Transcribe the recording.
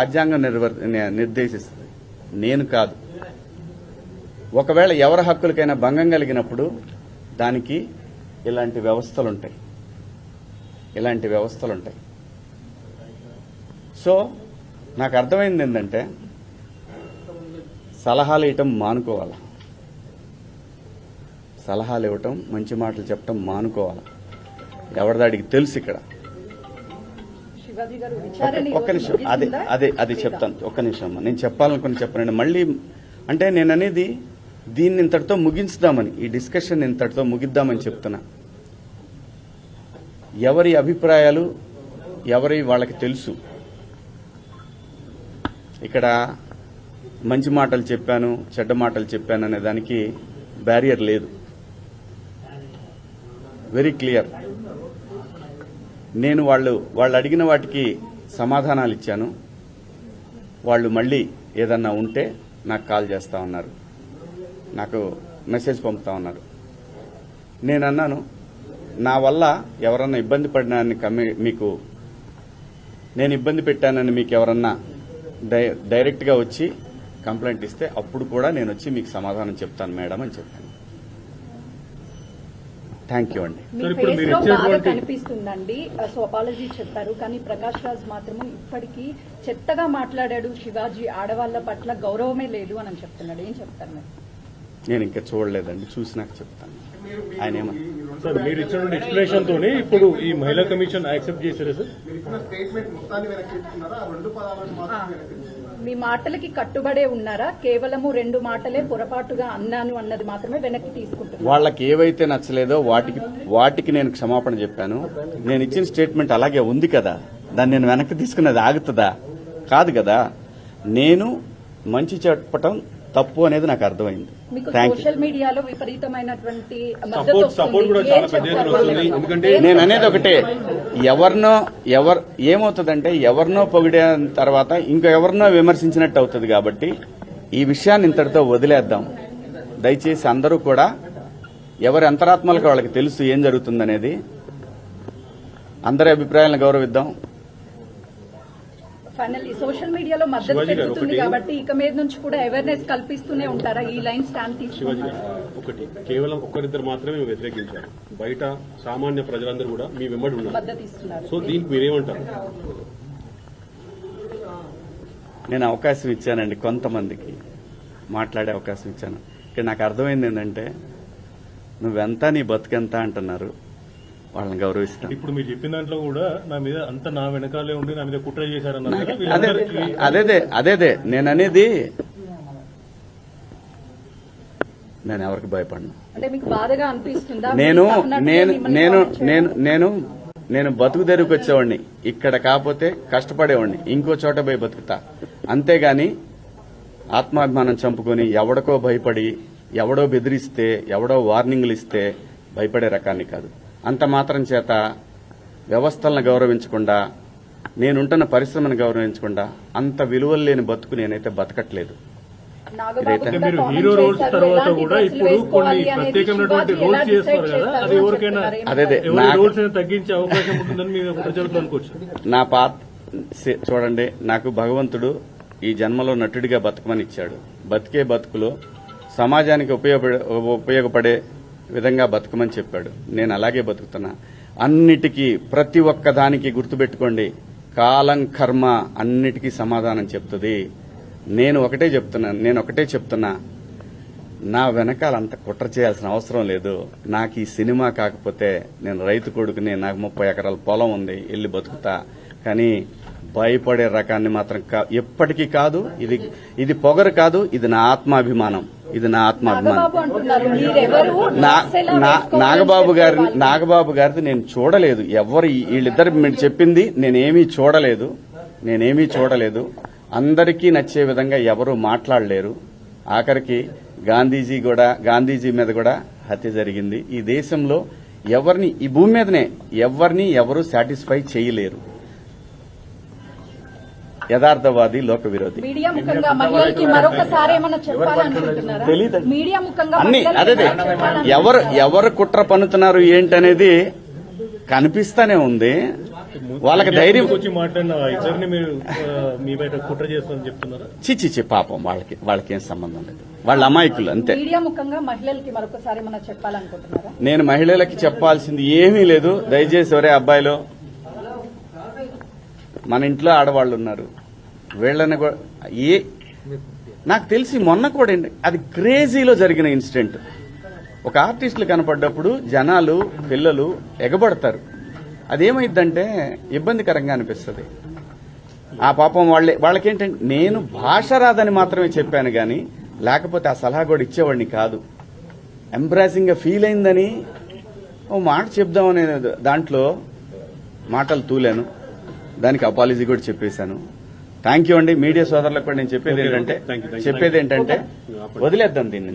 రాజ్యాంగం నిర్వర్ నిర్దేశిస్తుంది. నేను కాదు. ఒకవేళ ఎవరి హక్కులకైనా భంగం కలిగినప్పుడు దానికి ఇలాంటి వ్యవస్థలు ఉంటాయి ఇలాంటి వ్యవస్థలు ఉంటాయి సో నాకు అర్థమైంది ఏంటంటే సలహాలు ఇవ్వటం మానుకోవాలి? సలహాలు ఇవ్వటం మంచి మాటలు చెప్పటం మానుకోవాలి? ఎవరిదాడికి తెలుసు ఇక్కడ? ఒక్క- నిమిషం. అదే? అదే అది చెప్తాను. ఒక్క నిమిషం అమ్మా. నేను చెప్పాలనుకుని చెప్పనండి మళ్ళీ అంటే నేను అనేది దీన్ని ఇంతటితో ముగించుదామని ఈ డిస్కషన్ ఇంతటితో ముగిద్దామని చెప్తున్నా. ఎవరి అభిప్రాయాలు ఎవరి వాళ్ళకి తెలుసు? ఇక్కడ మంచి మాటలు చెప్పాను చెడ్డ మాటలు చెప్పాను అనే దానికి బ్యారియర్ లేదు. వెరీ క్లియర్ నేను వాళ్ళు వాళ్ళు అడిగిన వాటికి సమాధానాలు ఇచ్చాను. వాళ్ళు మళ్ళీ ఏదన్నా ఉంటే నాకు కాల్ చేస్తా ఉన్నారు. నాకు మెసేజ్ పంపుతా ఉన్నారు. నేను అన్నాను నా వల్ల ఎవరన్నా ఇబ్బంది పడినాన్ని కమ్మి మీకు నేను ఇబ్బంది పెట్టానని మీకు ఎవరన్నా డై- డైరెక్ట్గా వచ్చి కంప్లైంట్ ఇస్తే అప్పుడు కూడా నేను వచ్చి మీకు సమాధానం చెప్తాను మేడం అని చెప్పాను. థ్యాంక్ యూ అండి. కనిపిస్తుందండి. సో అపాలజీ చెప్పారు. కానీ ప్రకాష్ రాజ్ మాత్రము ఇప్పటికీ చెత్తగా మాట్లాడాడు శివాజీ. ఆడవాళ్ళ పట్ల గౌరవమే లేదు అని చెప్తున్నాడు. ఏం చెప్తారు మీరు? నేను ఇంకా చూడలేదండి. చూసినాక చెప్తాను. ఆయన ఏమన్నా సార్ మీరు ఇచ్చినటువంటి ఎక్స్ప్లెనేషన్ తోనే ఇప్పుడు ఈ మహిళా కమిషన్ యాక్సెప్ట్ చేశారా సార్ మీ మాటలకి కట్టుబడే ఉన్నారా? కేవలము రెండు మాటలే పొరపాటుగా అన్నాను అన్నది మాత్రమే వెనక్కి తీసుకుంటున్నారు వాళ్ళకి ఏవైతే నచ్చలేదో వాటికి వాటికి నేను క్షమాపణ చెప్పాను. నేను ఇచ్చిన స్టేట్మెంట్ అలాగే ఉంది కదా. దాన్ని నేను వెనక్కి తీసుకున్నది ఆగుతుందా? కాదు కదా. నేను మంచి చెప్పటం తప్పు అనేది నాకు అర్థమైంది. సోషల్ మీడియాలో విపరీతమైనటువంటి నేను అనేది ఒకటే. ఎవరినో ఎవరు ఏమవుతుందంటే ఎవరినో పొగిడిన తర్వాత ఇంకో ఎవరినో విమర్శించినట్టు అవుతుంది కాబట్టి ఈ విషయాన్ని ఇంతటితో వదిలేద్దాం. దయచేసి అందరూ కూడా ఎవరి అంతరాత్మలకు వాళ్ళకి తెలుసు ఏం జరుగుతుందనేది. అందరి అభిప్రాయాలను గౌరవిద్దాం. ఫైనల్ ఈ సోషల్ మీడియాలో మద్దతు పెరుగుతుంది కాబట్టి ఇక మీద నుంచి కూడా అవేర్నెస్ కల్పిస్తూనే ఉంటారా? ఈ లైన్ స్టాండ్ తీసుకుంటారా ఒకటి. కేవలం ఒక్కరిద్దరు మాత్రమే వ్యతిరేకించారు. బయట సామాన్య ప్రజలందరూ కూడా మీ వెంబడి ఉన్నారు. సో దీనికి మీరేమంటారు? నేను అవకాశం ఇచ్చానండి కొంతమందికి. మాట్లాడే అవకాశం ఇచ్చాను. ఇక్కడ నాకు అర్థమైంది ఏంటంటే నువ్వెంత నీ బతుకెంత అంటున్నారు. వాళ్ళని గౌరవిస్తాను ఇప్పుడు మీరు చెప్పిన దాంట్లో కూడా నా మీద అంత నా వెనకాలే ఉండి నా మీద కుట్ర చేశారన్నారు అదేదే అదేదే నేను అనేది నేను ఎవరికి భయపడను. అంటే మీకు బాధగా అనిపిస్తుందా? నేను నేను నేను? నేను నేను నేను బతుకు తెరువుకి వచ్చేవాడిని. ఇక్కడ కాకపోతే కష్టపడేవాడిని. ఇంకో చోట పోయి బతుకుతా. అంతేగాని ఆత్మాభిమానం చంపుకొని ఎవడికో భయపడి ఎవడో బెదిరిస్తే ఎవడో వార్నింగ్లు ఇస్తే భయపడే రకాన్ని కాదు. అంత మాత్రం చేత వ్యవస్థలను గౌరవించకుండా నేనుంటున్న పరిశ్రమను గౌరవించకుండా అంత విలువలు లేని బతుకు నేనైతే బతకట్లేదు. మీరు హీరో రోల్స్ తర్వాత కూడా ఇప్పుడు కొన్ని ప్రత్యేకమైనటువంటి రోల్స్ కదా చేస్తారు అది అని ఎవరికైనా చెప్తున్నారు. అదేదే ఎవరి నాకు- రోల్స్ అయినా తగ్గించే అవకాశం ఉంటుందని మీరు ప్రజలతో అనుకోవచ్చు. నా పాత చూడండి నాకు భగవంతుడు ఈ జన్మలో నటుడిగా బతకమని ఇచ్చాడు. బతికే బతుకులో సమాజానికి ఉపయోగపడే ఉపయోగపడే విధంగా బతకమని చెప్పాడు. నేను అలాగే బతుకుతున్నా. అన్నిటికీ ప్రతి ఒక్క దానికి గుర్తుపెట్టుకోండి. కాలం కర్మ అన్నిటికీ సమాధానం చెప్తుంది. నేను ఒకటే చెప్తున్నాను నేను ఒకటే చెప్తున్నా. నా వెనకాల అంత కుట్ర చేయాల్సిన అవసరం లేదు. నాకు ఈ సినిమా కాకపోతే నేను రైతు కొడుకుని నాకు ముప్పై ఎకరాల పొలం ఉంది వెళ్ళి బతుకుతా. కానీ భయపడే రకాన్ని మాత్రం ఎప్పటికీ కాదు. ఇది ఇది పొగరు కాదు. ఇది నా ఆత్మాభిమానం. ఇది నా ఆత్మాభిమానం. నాగబాబు గారి. నాగబాబు గారిది నేను చూడలేదు. ఎవరు వీళ్ళిద్దరు మీరు చెప్పింది నేనేమీ చూడలేదు. నేనేమీ చూడలేదు. అందరికీ నచ్చే విధంగా ఎవరు మాట్లాడలేరు. ఆఖరికి గాంధీజీ కూడా గాంధీజీ మీద కూడా హత్య జరిగింది. ఈ దేశంలో ఎవరిని ఈ భూమి మీదనే ఎవరిని ఎవరు సాటిస్ఫై చేయలేరు. యథార్థవాది లోక విరోధి మీడియా ముఖంగా మహిళలకి మరొకసారి ఏమైనా చెప్పాలనుకుంటున్నారా? తెలీదండి. మీడియా ముఖంగా అన్ని అదే? ఎవరు ఎవరు కుట్ర పన్నుతున్నారు ఏంటనేది కనిపిస్తానే ఉంది. వాళ్ళకి ధైర్యం చెప్తున్నారా? చిచ్చి చి పాపం వాళ్ళకి వాళ్ళకి ఏం సంబంధం లేదు. వాళ్ళ అమాయకులు అంతే. మీడియా ముఖంగా మహిళలకి మరొకసారి మనం చెప్పాలనుకుంటున్నారా? నేను మహిళలకి చెప్పాల్సింది ఏమీ లేదు. దయచేసి ఒరే అబ్బాయిలో మన ఇంట్లో ఆడవాళ్ళు ఉన్నారు. వీళ్ళని కూడా ఏ నాకు తెలిసి మొన్న కూడా అది క్రేజీలో జరిగిన ఇన్సిడెంట్. ఒక ఆర్టిస్టులు కనపడ్డప్పుడు జనాలు పిల్లలు ఎగబడతారు. అదేమైందంటే ఇబ్బందికరంగా అనిపిస్తుంది. ఆ పాపం వాళ్ళే వాళ్ళకేంటంటే నేను భాష రాదని మాత్రమే చెప్పాను కానీ లేకపోతే ఆ సలహా కూడా ఇచ్చేవాడిని కాదు. ఎంబ్రాసింగ్గా ఫీల్ అయిందని ఓ మాట చెప్దామనే దాంట్లో మాటలు తూలాను. దానికి అపాలజీ కూడా చెప్పేశాను. థ్యాంక్ యూ అండి. మీడియా సోదరులకు కూడా నేను చెప్పేది ఏంటంటే. చెప్పేది ఏంటంటే వదిలేద్దాం దీన్ని.